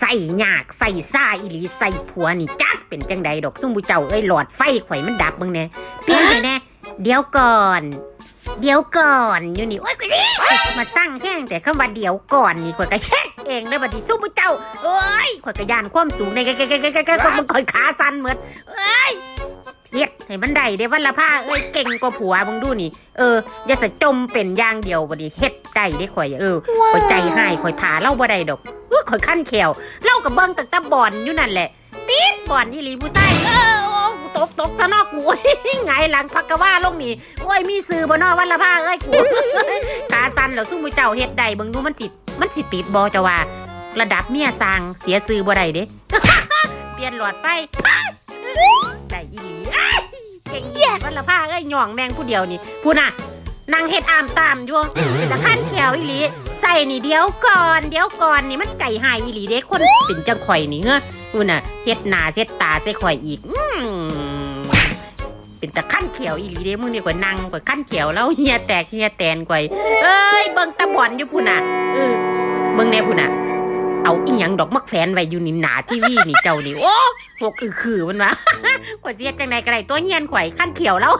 ใส่ยากใส่ซ่าอีหลีใส่ผัวนี่จักเป็นจังใดดอกซุ่มบุเจ้าเอ้ยหลอดไฟข่อยมันดับเบิ่งแน่เปลี่ยนไปแน่เดี๋ยวก่อน เดี๋ยวก่อนอยู่นี่โอ้ยกูนี่มาสร้างแห้งแต่คำว่าเดี๋ยวก่อนนี่ข่อยก็เฮ็ดเองเด้อบัดนี้ซุ่มบุเจ้าเอ้ยข่อยก็ย่านความสูงในแก่ๆๆๆๆมันข่อยขาสั่นเหมือนเอ้ยเฮ็ดให้มันได้เด้วันละผ้าเอ้ยเก่งกว่าผัวมึงดูนี่ เอออย่าสะจมเป็นอย่างเดียวบัดนี้เฮ็ดได้เด้ข่อยเออข่อยใจให้ข่อยถาเล่าบ่ได้ดอก ข่อยขั้นแขวเล่ากับเบิ้งตั้งแต่บอนอยู่นั่นแหละตีดบอนอีหลีผู้ใต้เออโอ้กูตกตกซะเนอกกูไงายหลังพักกะว่าลงนี่โอ้ยมีซื้อบ่เนอวันละผ้าเอ้ยกูขาสั่นแล้วซุ่มมือเจ้าเฮ็ดได้เบิ่งดูมันสิมันสิติดบ่เจ้าว่า ระดับเมียสร้างเสียซื้อบ่ได้เด้เปลี่ยนหลอดไฟได้อีหลีอ้ายเก่ง yes วันละผ้าเอ้ยหย่องแมงผู้เดียวนี่พูดน่ะนางเฮ็ดอามตามอยู่เป็นตะขั้นแขวอีหลี ใส่นี่เดี๋ยวก่อนเดี๋ยวก่อนนี่มันไก่หายอีหลีเด้คนเป็นจังข่อยนี่เงอะนู่นน่ะเฮ็ดหน้าเฮ็ดตาใส่ข่อยอีกอืมเป็นตะขั้นเขียวอีหลีเด้มึงนี่กว่านั่งกว่าขั้นเขียวแล้วเฮียแตกเฮียแตนกว่าเอ้ยเบิ่งตะบอนอยู่พุ่นน่ะเออเบิ่งแน่พุ่นน่ะเอาอีหยังดอกมักแฟนไว้อยู่นี่หนาทีวีนี่เจ้านี่โอ้หกอือคือมันวะกว่าสิเฮ็ดจังไดก็ได้ตัวเฮียนข่อยขั้นเขียวแล้ว